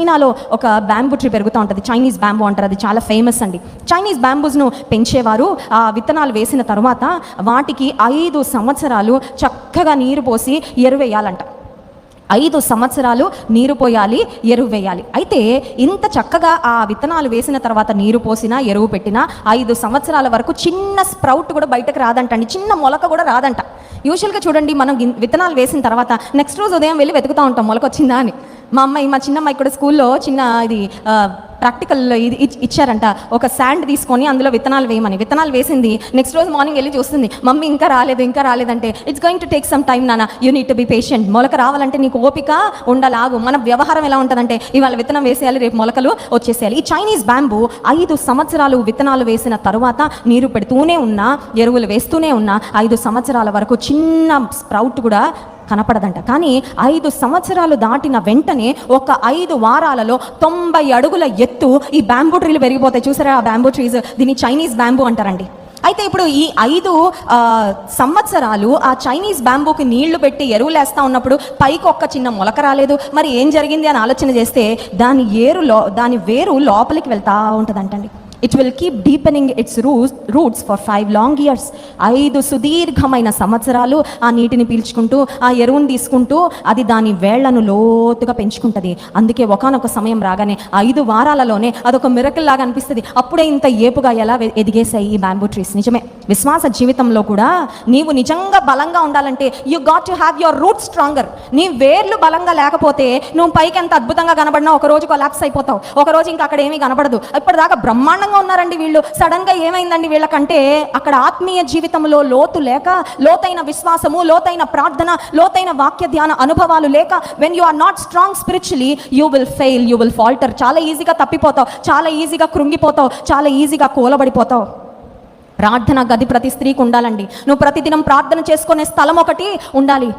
చైనాలో ఒక bamboo tree పెరుగుతూ ఉంటుంది. చైనీస్ బ్యాంబూ అంటారు. అది చాలా ఫేమస్ అండి. చైనీస్ బ్యాంబూస్ను పెంచేవారు. ఆ విత్తనాలు వేసిన తర్వాత వాటికి ఐదు సంవత్సరాలు చక్కగా నీరు పోసి ఎరువేయాలంట ఐదు సంవత్సరాలు నీరు పోయాలి ఎరువు వేయాలి. అయితే ఇంత చక్కగా ఆ విత్తనాలు వేసిన తర్వాత నీరు పోసినా ఎరువు పెట్టినా ఐదు సంవత్సరాల వరకు చిన్న స్ప్రౌట్ కూడా బయటకు రాదంటండి చిన్న మొలక కూడా రాదంట. యూజువల్గా చూడండి మనం విత్తనాలు వేసిన తర్వాత నెక్స్ట్ రోజు ఉదయం వెళ్ళి వెతుకుతూ ఉంటాం. మొలక వచ్చిందా? అని. మా అమ్మాయి మా చిన్న అమ్మాయి కూడా స్కూల్లో చిన్న ఇది ప్రాక్టికల్ ఇది ఇచ్చారంట. ఒక శాండ్ తీసుకొని అందులో విత్తనాలు వేయమని. విత్తనాలు వేసింది. నెక్స్ట్ రోజు మార్నింగ్ వెళ్ళి చూస్తుంది. మమ్మీ ఇంకా రాలేదు ఇంకా రాలేదంటే it's going to take some time నాన్న. You need to be patient మొలక రావాలంటే నీకు ఓపిక ఉండలాగు. మన వ్యవహారం ఎలా ఉంటుందంటే ఇవాళ విత్తనం వేసేయాలి రేపు మొలకలు వచ్చేసేయాలి. ఈ చైనీస్ బ్యాంబూ ఐదు సంవత్సరాలు విత్తనాలు వేసిన తర్వాత నీరు పెడుతూనే ఉన్నా ఎరువులు వేస్తూనే ఉన్నా ఐదు సంవత్సరాల వరకు చిన్న స్ప్రౌట్ కూడా కనపడదంట. కానీ ఐదు సంవత్సరాలు దాటిన వెంటనే ఒక ఐదు వారాలలో తొంభై అడుగుల ఎత్తు ఈ బ్యాంబూ ట్రీలు పెరిగిపోతాయి. చూసారా ఆ బ్యాంబూ ట్రీస్? దీన్ని చైనీస్ బ్యాంబూ అంటారండి. అయితే ఇప్పుడు ఈ ఐదు సంవత్సరాలు ఆ చైనీస్ బ్యాంబూకి నీళ్ళు పెట్టి ఎరువులు వేస్తా ఉన్నప్పుడు పైకి ఒక్క చిన్న మొలక రాలేదు. మరి ఏం జరిగింది అని ఆలోచన చేస్తే దాని ఏరు లో దాని వేరు లోపలికి వెళ్తా ఉంటుందంటండి. It will keep deepening its roots roots for five long years ఐదు సుదీర్ఘమైన సంవత్సరాలు ఆ నీటిని పీల్చుకుంటూ ఆ ఎరువుని తీసుకుంటూ అది దాని వేళ్ళను లోతుగా పెంచుకుంటుంది. అందుకే ఒకనొక సమయం రాగానే ఐదు వారాలలోనే అదొక మిరకల్ లాగా అనిపిస్తుంది. అప్పుడే ఇంత ఏపుగా ఎలా ఎదిగేసాయి ఎదిగేశాయి ఈ బ్యాంబూ ట్రీస్ నిజమే. విశ్వాస జీవితంలో కూడా నీవు నిజంగా బలంగా ఉండాలంటే you got to have your root stronger నీ వేర్లు బలంగా లేకపోతే నువ్వు పైకి ఎంత అద్భుతంగా కనబడినా ఒక రోజు కొలాప్స్ అయిపోతావు. ఒక రోజు ఇంకా అక్కడ ఏమీ కనబడదు. ఇప్పటిదాకా బ్రహ్మాండంగా ఉన్నారండి వీళ్ళు. సడన్గా ఏమైందండి వీళ్ళకంటే అక్కడ ఆత్మీయ జీవితంలో లోతు లేక లోతైన విశ్వాసము లోతైన ప్రార్థన లోతైన వాక్య ధ్యాన అనుభవాలు లేక when you are not strong spiritually you will fail you will falter చాలా ఈజీగా తప్పిపోతావు చాలా ఈజీగా కృంగిపోతావు చాలా ఈజీగా కూలబడిపోతావు. ప్రార్థన గది ప్రతి స్త్రీకి ఉండాలండి. నువ్వు ప్రతిదినం ప్రార్థన చేసుకునే స్థలం ఒకటి ఉండాలి.